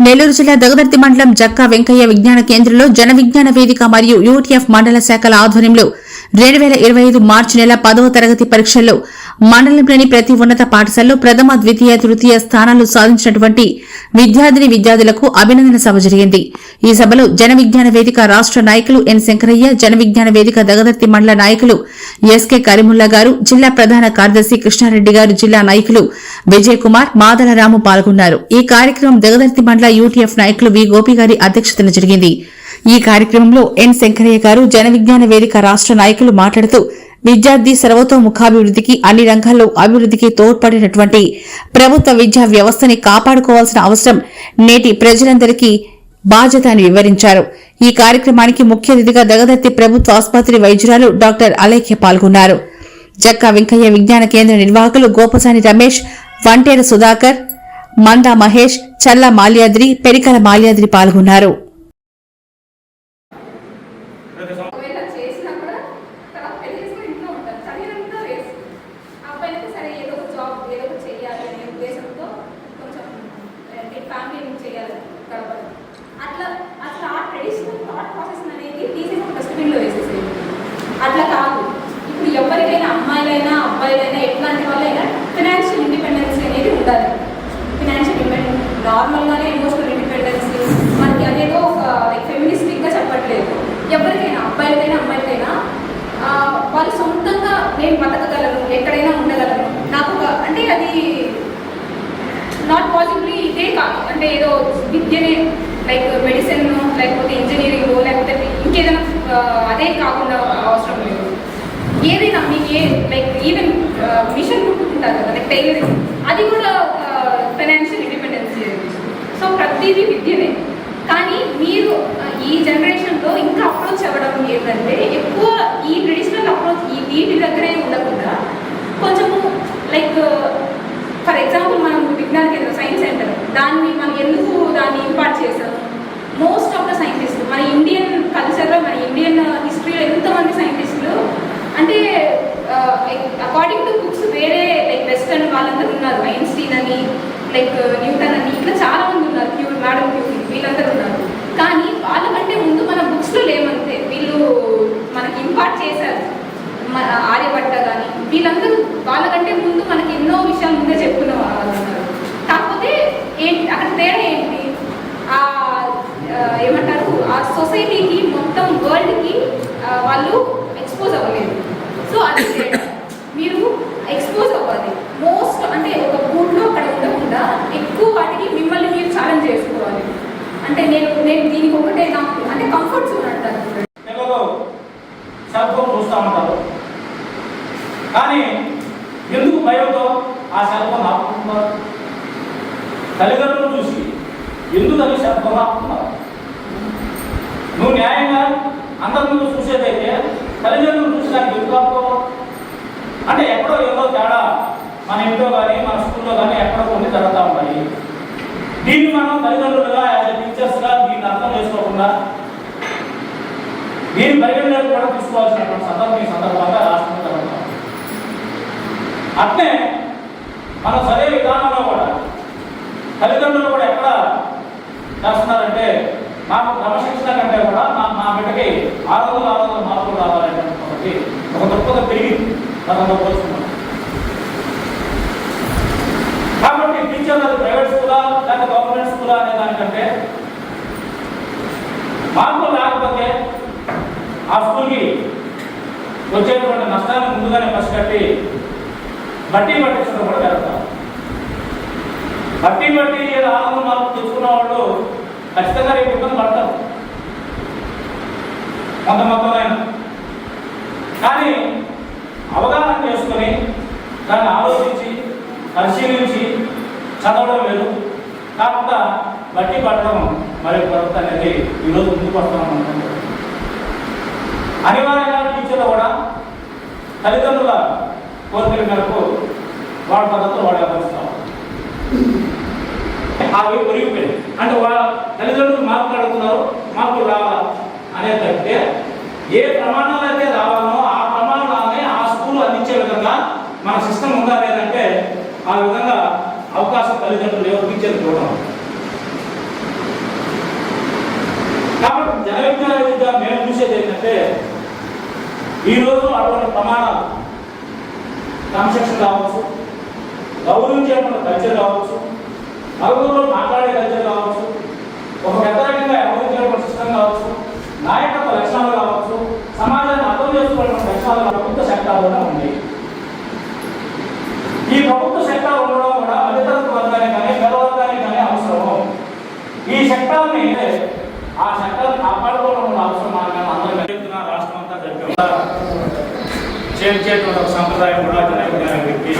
నెల్లూరు జిల్లా దగదర్తి మండలం జక్కా వెంకయ్య విజ్ఞాన కేంద్రంలో జన విజ్ఞాన వేదిక మరియు యూటీఎఫ్ మండల శాఖల ఆధ్వర్యంలో రెండు వేల ఇరవై ఐదు మార్చి నెల పదవ తరగతి పరీక్షల్లో మండలంలోని ప్రతి ఉన్నత పాఠశాలలో ప్రథమ ద్వితీయ తృతీయ స్థానాలు సాధించినటువంటి విద్యార్థిని విద్యార్థులకు అభినందన సభ జరిగింది. ఈ సభలో జన విజ్ఞాన వేదిక రాష్ట నాయకులు ఎన్ శంకరయ్య జన విజ్ఞాన వేదిక దగదర్తి మండల నాయకులు ఎస్కే కరీముల్లా గారు జిల్లా ప్రధాన కార్యదర్శి కృష్ణారెడ్డి గారు జిల్లా నాయకులు విజయ్ కుమార్ మాదలరాము పాల్గొన్నారు. ఈ కార్యక్రమం దగదర్తి మండల యూటీఎఫ్ నాయకులు వి గోపి గారి అధ్యక్షతన జరిగింది. ఈ కార్యక్రమంలో ఎన్ శంకరయ్య గారు జన విజ్ఞాన వేదిక రాష్ట నాయకులు మాట్లాడుతూ విద్యార్థి సర్వతోముఖాభివృద్ధికి అన్ని రంగాల్లో అభివృద్ధికి తోడ్పడినటువంటి ప్రభుత్వ విద్యా వ్యవస్థని కాపాడుకోవాల్సిన అవసరం నేటి ప్రజలందరికీ బాధ్యత అని వివరించారు. ఈ కార్యక్రమానికి ముఖ్య అతిథిగా దగదత్తి ప్రభుత్వ ఆసుపత్రి వైద్యురాలు డాక్టర్ అలేఖ్య పాల్గొన్నారు. జక్కా వెంకయ్య విజ్ఞాన కేంద్ర నిర్వాహకులు గోపసాని రమేష్ వంటేర సుధాకర్ మందా మహేష్ చల్ల మాల్యాద్రి పెరికల మాల్యాద్రి పాల్గొన్నారు. తర్వాత పెళ్ళి చేసుకుని ఇంట్లో ఉంటారు. చదివినంత వేస్ట్ ఆ సరే ఏదో ఒక జాబ్ ఏదో ఒకటి చెయ్యాలి అనే ఉద్దేశంతో కొంచెం ఫ్యామిలీ చేయాలి గడపడం. అట్లా అసలు ఆ ట్రెడిషనల్ థాట్ ప్రాసెస్ అనేది తీసేసి ఒక డస్ట్బిన్లో వేసేసేది అట్లా కాదు. ఇప్పుడు ఎవరికైనా అమ్మాయిలైనా అబ్బాయిలైనా ఎట్లాంటి వాళ్ళైనా ఫినాన్షియల్ ఇండిపెండెన్స్ అనేది ఉండాలి ఫినాన్షియల్ ఇండిపెండెన్స్ నార్మల్గానే ఎమోషనల్ ఇండిపెండెన్స్ మనకి అదేదో ఒక లైక్ ఫెమినిస్టిక్గా చెప్పట్లేదు ఎవరికైనా అబ్బాయిలకైనా అమ్మాయిలకైనా ఆ, వాళ్ళు సొంతంగా నేను బతకగలను ఎక్కడైనా ఉండగలను నాకు అంటే అది నాట్ పాసిబుల్ ఇదే కాదు. అంటే ఏదో విద్యనే లైక్ మెడిసిన్ లేకపోతే ఇంజనీరింగ్ లేకపోతే ఇంకేదైనా అదే కాకుండా అవసరం లేదు. ఏదైనా మీకు ఏ లైక్ ఈవెన్ మిషన్ కుట్టుకుంటారు కదా లైక్ టైలరింగ్ అది కూడా ఒక ఫైనాన్షియల్ ఇండిపెండెన్స్ సో ప్రతిదీ విద్యనే. కానీ మీరు ఈ జనరేషన్లో ఇంకా అప్రోచ్ అవ్వడం ఏంటంటే ఎక్కువ ఈ ట్రెడిషనల్ అప్రోచ్ ఈ వీటి దగ్గరే ఉండకుండా కొంచెము లైక్ ఫర్ ఎగ్జాంపుల్ మనం విజ్ఞాన కేంద్రం సైన్స్ సెంటర్ దాన్ని మనం ఎందుకు దాన్ని ఇంపార్ట్ చేసాం మోస్ట్ ఆఫ్ ద సైంటిస్ట్ మన ఇండియన్ కల్చర్ మన ఇండియన్ హిస్టరీలో ఎంతమంది సైంటిస్టులు అంటే అకార్డింగ్ టు బుక్స్ వేరే లైక్ వెస్టర్న్ వాళ్ళందరూ ఉన్నారు ఐన్స్టీన్ అని లైక్ న్యూటన్ అని ఇట్లా చాలా మంది ఉన్నారు క్యూ మేడం క్యూరీ వీళ్ళందరూ ఉన్నారు కానీ వాళ్ళకంటే ముందు మన బుక్స్లో లేమంతే వీళ్ళు మనకి ఇంపార్ట్ చేశారు మన ఆర్యభట్ట కానీ వీళ్ళందరూ వాళ్ళకంటే ముందు మనకి ఎన్నో విషయాలు ముందే చెప్పుకున్న వాళ్ళు ఉన్నారు కాకపోతే ఏంటి అక్కడ తేడా ఏంటి ఆ ఆ, ఏమంటారు ఆ సొసైటీకి మొత్తం వరల్డ్కి వాళ్ళు ఎక్స్పోజ్ అవ్వలేదు. సో అది మీరు ఎక్స్పోజ్ అవ్వాలి. మోస్ట్ అంటే ఒక బూట్లో అక్కడ ఉండకుండా ఎక్కువ వాటికి మిమ్మల్ని మీరు ఛాలెంజ్ చేసుకోవాలి. అంటే నేను నేను దీనికి ఒకటే నాకు అంటే కంఫర్ట్ జోన్ అంటారు సెల్ ఫోన్ చూస్తూ ఉంటారు కానీ ఎందుకు భయంతో ఆ సెల్ ఫోన్ ఆపుకుంటున్నారు? తల్లిదండ్రులు చూసి ఎందుకు అది సెల్ ఫోన్ ఆపుతున్నారు నువ్వు న్యాయంగా అందరి ముందు చూసేదైతే తల్లిదండ్రులు చూసి దానికి ఎందుకు అంటే ఎక్కడో ఏదో తేడా మన ఇంట్లో కానీ మన స్కూల్లో కానీ ఎక్కడో కొన్ని జరుగుతూ ఉంటాయి. దీన్ని మనం తల్లిదండ్రులుగా యాజ్ ఎ టీచర్స్గా దీన్ని అర్థం చేసుకోకుండా దీన్ని పరిగణలోకి కూడా తీసుకోవాల్సినటువంటి సందర్భం ఈ సందర్భంగా రాష్ట్రం జరుగుతాం అట్నే మనం చదివే విధానంలో కూడా తల్లిదండ్రులు కూడా ఎక్కడ చేస్తున్నారంటే నాకు క్రమశిక్షణ కంటే కూడా నా నా బిడ్డకి ఆరు వందలు మార్పులు వందల మార్కులు రావాలనేటువంటి ఒక దృక్పథం పెరిగింది. గతంలో పోల్చుకున్నాం కాబట్టి టీచర్లు అది ప్రైవేట్ స్కూలా లేకపోతే గవర్నమెంట్ స్కూలా అనే దానికంటే మార్కులు రాకపోతే ఆ స్కూల్కి వచ్చేటువంటి నష్టాన్ని ముందుగానే పసిగట్టి బట్టి పట్టించడం కూడా జరుగుతాం బట్టి బట్టి ఏదో ఆనందం మార్పు తెచ్చుకున్న వాళ్ళు ఖచ్చితంగా రేపు ఇబ్బంది పడతారు. కొంత మొత్తంలో కానీ అవగాహన చేసుకొని దాన్ని ఆలోచించి పరిశీలించి చదవడం లేదు. కాకుండా బట్టి పట్టడం మరి కొరత అనేది ఈరోజు ముందు వస్తాం అనుకుంటున్నాం అనివార్యంగా టీచర్లు కూడా తల్లిదండ్రుల కోరికల మేరకు వాళ్ళ పద్ధతులు వాళ్ళు వ్యవహరిస్తాం ఆ వైపు పెరిగిపోయింది అంటే వాళ్ళ తల్లిదండ్రులు మార్కులు అడుగుతున్నారు మార్కులు రావాలా అనేటంటే ఏ ప్రమాణాలు అయితే రావాలో ఆ ప్రమాణాలనే ఆ స్కూల్ అందించే విధంగా మన సిస్టమ్ ఉందా లేదంటే ఆ విధంగా అవకాశం తల్లిదండ్రులు ఇవ్వపించేది చూడడం కాబట్టి జన విజ్ఞాన మేము చూసేది ఏంటంటే ఈరోజు అటువంటి ప్రమాణాలు క్రమశిక్షణ కావచ్చు గౌరవించేటువంటి కల్చర్ కావచ్చు నలుగురిలో మాట్లాడే కల్చర్ కావచ్చు ఒక వ్యతిరేకంగా వ్యవహరించేటువంటి సిస్టమ్ కావచ్చు నాయకత్వ లక్షణాలు కావచ్చు సమాజాన్ని అర్థం చేసుకోవడం లక్షణాలు ప్రభుత్వ సెక్టార్లోనే ఉన్నాయి. ఈ ప్రభుత్వ సెక్టార్ ఉండడం కూడా మధ్యతరగతి వర్గానికి కానీ పేదవర్గానికి కానీ అవసరం. ఈ సెక్టార్ని ఆ సెక్టార్ కాపాడుకోవడం అవసరం మనం అందరం చెప్తున్నా రాష్ట్రం అంతా జరిపి చేర్చేటువంటి ఒక సంప్రదాయం కూడా జరగడానికి